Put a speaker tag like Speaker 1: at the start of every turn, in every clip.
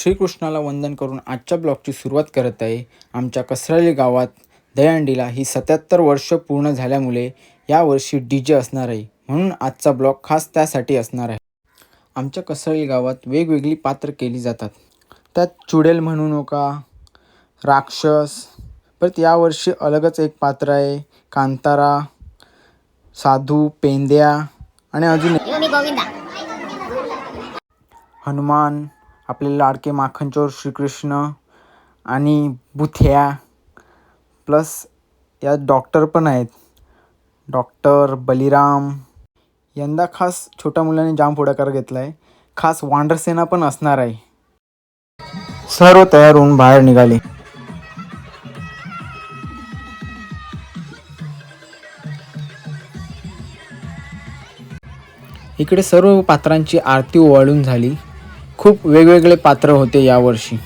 Speaker 1: श्रीकृष्णाला वंदन करून आजच्या ब्लॉगची सुरुवात करत आहे. आमच्या कसराली गावात दहीहंडीला ही सत्याहत्तर वर्ष पूर्ण झाल्यामुळे यावर्षी डी जे असणार आहे. म्हणून आजचा ब्लॉग खास त्यासाठी असणार आहे. आमच्या कसराली गावात वेगवेगळी पात्र केली जातात. त्यात चुडेल म्हणू नका राक्षस परत यावर्षी अलगच एक पात्र आहे कांतारा साधू पेंद्या आणि अजून हनुमान आपले लाडके माखनचोर श्रीकृष्ण आणि बुथ्या प्लस यात डॉक्टर पण आहेत. डॉक्टर बलिराम. यंदा खास छोट्या मुलांनी जाम पुढाकार घेतला आहे खास वांडरसेना पण असणार आहे. सर्व तयार होऊन बाहेर निघाले. इकडे सर्व पात्रांची आरती ओवाळून झाली. खूप वेगवेगळे पात्र होते यावर्षी.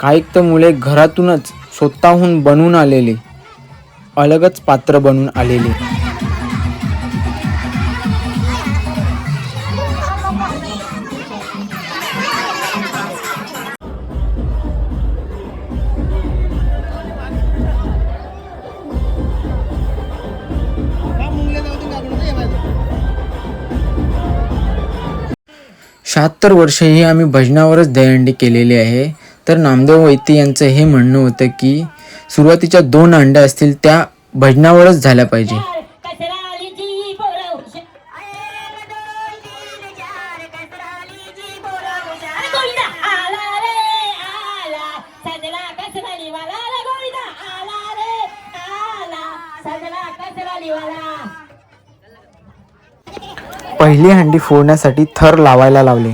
Speaker 1: काही तर मुले घरातूनच स्वतःहून बनून आलेले अलगच पात्र बनून आलेले. शहात्तर वर्षही आम्ही भजनावरच दहीहंडी केलेली आहे. तर नामदेव वैती यांचं हे म्हणणं होतं की सुरुवातीच्या दोन अंड्या असतील त्या भजनावरच झाल्या पाहिजे. पहिली हंडी फोडण्यासाठी थर लावायला लावले.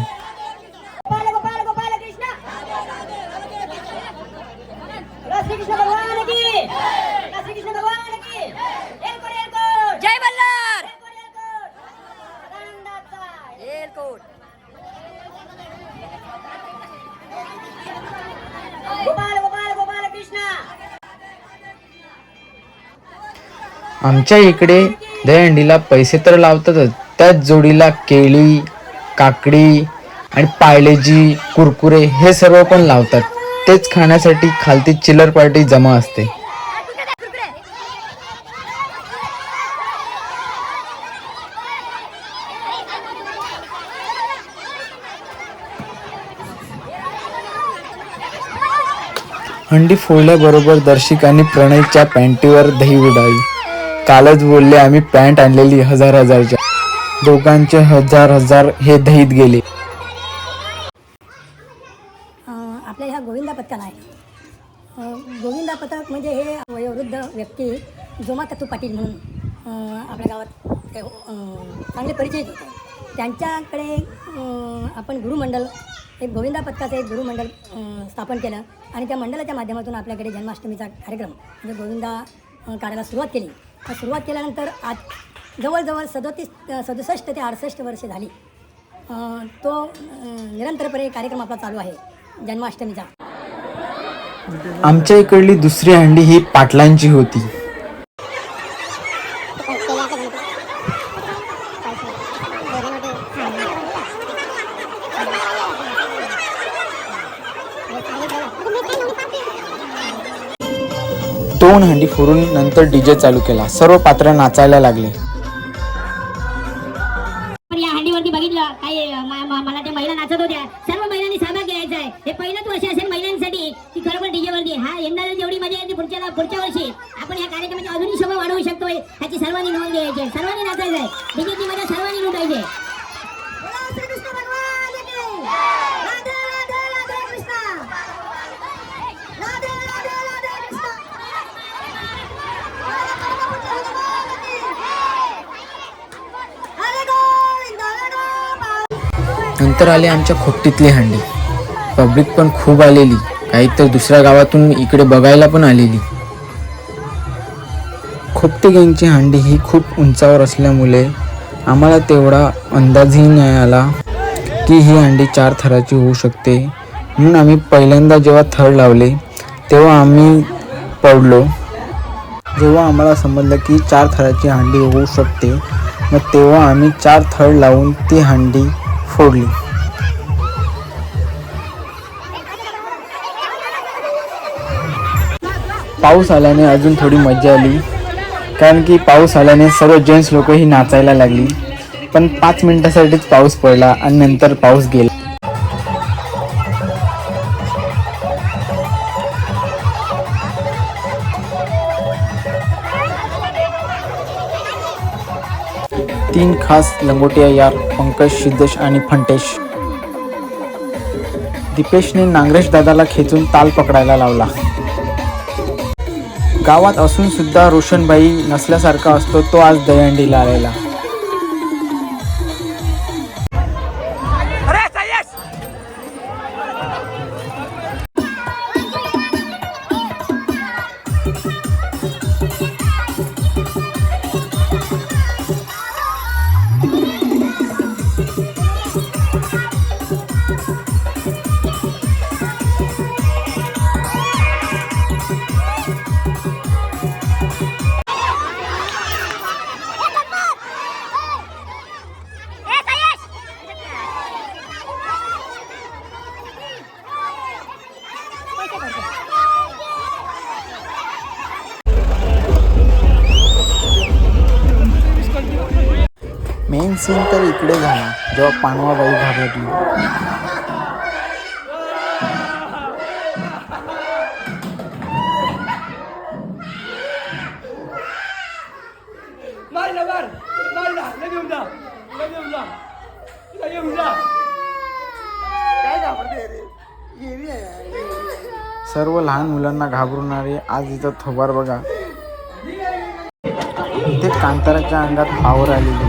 Speaker 1: आमच्या इकडे दहीहंडीला पैसे तर लावतातच. त्याच जोडीला केळी काकडी आणि पायलेजी कुरकुरे हे सर्व पण लावतात. तेच खाण्यासाठी खालती चिल्लर पार्टी जमा असते. हंडी फोडल्याबरोबर दर्शिकांनी प्रणयच्या पॅन्टीवर दही उडाली. कालच बोलले आम्ही पॅन्ट आणलेली हजार हजारच्या दोघांचे हजार हजार हे दहीत गेले.
Speaker 2: आपल्या ह्या गोविंदा पथकाला आहे. गोविंदा पथक म्हणजे हे वयोवृद्ध व्यक्ती जोमा तत्तू पाटील म्हणून आपल्या गावात चांगले परिचय होते त्यांच्याकडे अं, आपण गुरुमंडल एक गोविंदा पथकाचं एक गुरुमंडल स्थापन केलं आणि त्या मंडळाच्या माध्यमातून आपल्याकडे जन्माष्टमीचा कार्यक्रम म्हणजे गोविंदा कार्याला काढायला सुरुवात केली. सुरुवात केल्यानंतर आज जवळजवळ सदोतीस सदुसष्ट ते अडसष्ट वर्षे झाली. तो निरंतरपणे कार्यक्रम आपला चालू आहे जन्माष्टमीचा.
Speaker 1: आमच्या इकडली दुसरी हंडी ही पाटलांची होती. दोन हंडी फोडून नंतर डीजे चालू केला. सर्व पात्र नाचायला लागले.
Speaker 3: मजा सर्वांनी लुटायची.
Speaker 1: नंतर आले आमच्या खोपटीतली हंडी. पब्लिक पण खूप आलेली. काही तर दुसऱ्या गावातून इकडे बघायला पण आलेली. खोपटी गँगची हंडी ही खूप उंचावर असल्यामुळे आम्हाला तेवढा अंदाजही नाही आला की ही अंडी चार थराची होऊ शकते. म्हणून आम्ही पहिल्यांदा जेव्हा थर लावले तेव्हा आम्ही पडलो. जेव्हा आम्हाला समजलं की चार थराची हंडी होऊ शकते मग तेव्हा आम्ही चार थर लावून ती हंडी फोडली. पाऊस आल्याने अजून थोडी मजा आली. कारण की पाऊस आल्याने सर्व जेंट्स लोक ही नाचायला लागली. पण पाच मिनिटासाठीच पाऊस पडला आणि नंतर पाऊस गेला. तीन खास लंगोटिया यार पंकज सिद्धेश आणि फंटेश. दीपेशने नांगरेश दादाला खेचून ताल पकडायला लावला. गावात असून सुद्धा रोशनबाई नसल्यासारखा असतो तो आज दहीहंडीला आलेला. मेन सीन तर इकडे झाला जेव्हा पानवाबाई घाबरली.
Speaker 4: काय घाबरते
Speaker 1: सर्व लहान मुलांना घाबरवणारे आज इथं थोबार बघा. इथे कांताराच्या अंगात पावर आलेली.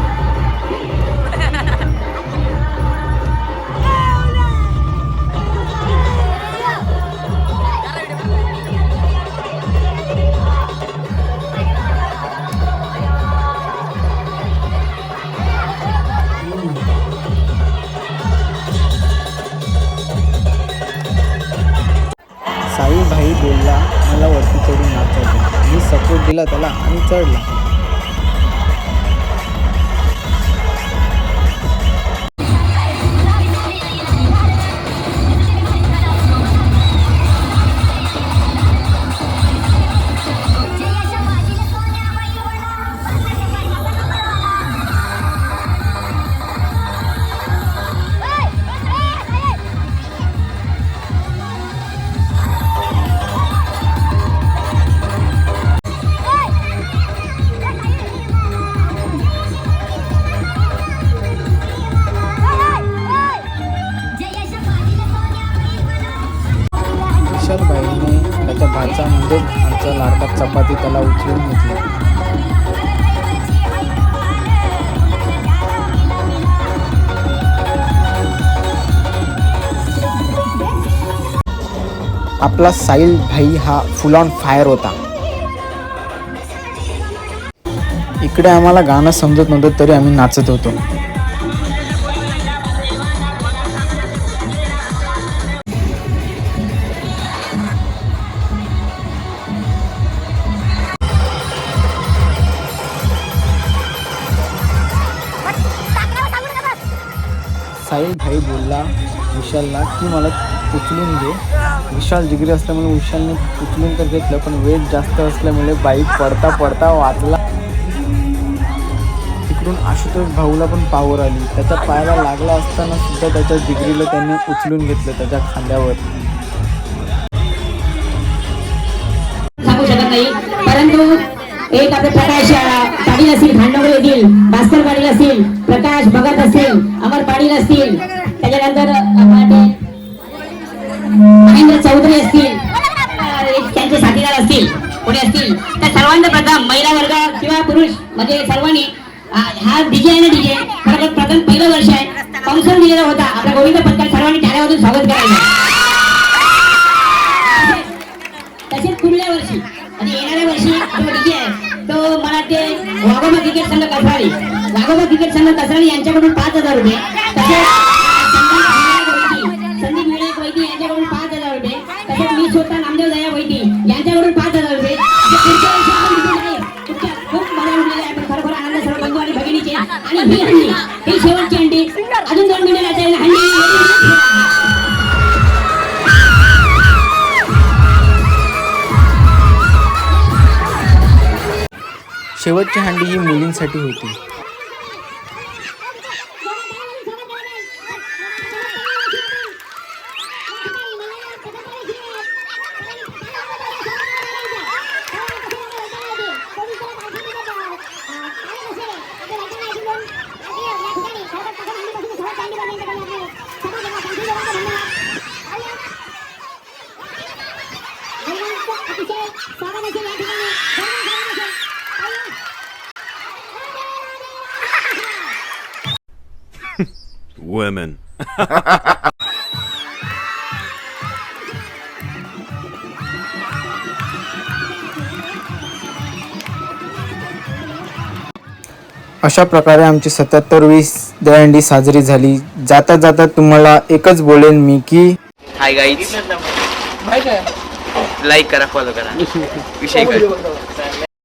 Speaker 1: भाई बोलला मला वरती चढून नाचायचं मी सपोर्ट दिला त्याला आणि चढला. भाचा आमचा लाडका चपाती त्याला उचलून घेतली. आपला साहिल भाई हा फुल ऑन फायर होता. इकडे आम्हाला गाणं समजत नव्हतं तरी आम्ही नाचत होतो. साहिल भाई बोलला विशालला की मला उचलून घे विशाल जिगरी असल्यामुळे विशालने उचलून तर घेतलं पण वेट जास्त असल्यामुळे बाईक पडता पडता वाचला. तिकडून आशुतोष भाऊला पण पावर आली. त्याच्या पायाला लागला असताना सुद्धा त्याच्या जिगरीला त्याने उचलून घेतलं त्याच्या खांद्यावर.
Speaker 3: सांगू शकत नाही. परंतु एक आपले प्रकाश पाटील असतील भांडवल येथील भास्कर पाटील असतील प्रकाश भगत असतील अमर पाटील असतील त्याच्यानंतर महेंद्र चौधरी असतील त्यांचे साथीदार असतील कोणी असतील त्या सर्वांना प्रथम महिला वर्ग किंवा पुरुष म्हणजे सर्वांनी हा डीजे आहे ना डीजे खरोखर प्रथम पहिलं वर्ष आहे. पंक्शन दिलेला होता. आपल्या गोविंद पथकार सर्वांनी टाळ्यामधून स्वागत करायचं तसेच पुढल्या वर्षी आणि येणाऱ्या वर्षी जो डीजे आहे तो मला ते वाघोबा क्रिकेट संघ कसराळी वाघोबा क्रिकेट संघ कसराळी यांच्याकडून पाच हजार रुपये. तसेच संदीप विनायक वैदी यांच्याकडून पाच हजार रुपये. तसेच मी स्वतः नामदेव दया वैदी यांच्याकडून पाच हजार रुपये. म्हणजे खूप मजा आहे. खरोखर आनंद सर्व बंधू आणि भगिनीचे. आणि ही हंडी ही शेवटची हंडी. अजून दोन हंडी
Speaker 1: शेवटची हांडी ही मुलींसाठी होती.
Speaker 5: Women.
Speaker 1: अशा प्रकारे आमची सत्याहत्तरवीस दहीहंडी साजरी झाली. जाता जाता तुम्हाला एकच बोलेन मी की
Speaker 6: हाय गाईज लाईक करा फॉलो करा. विषय काय?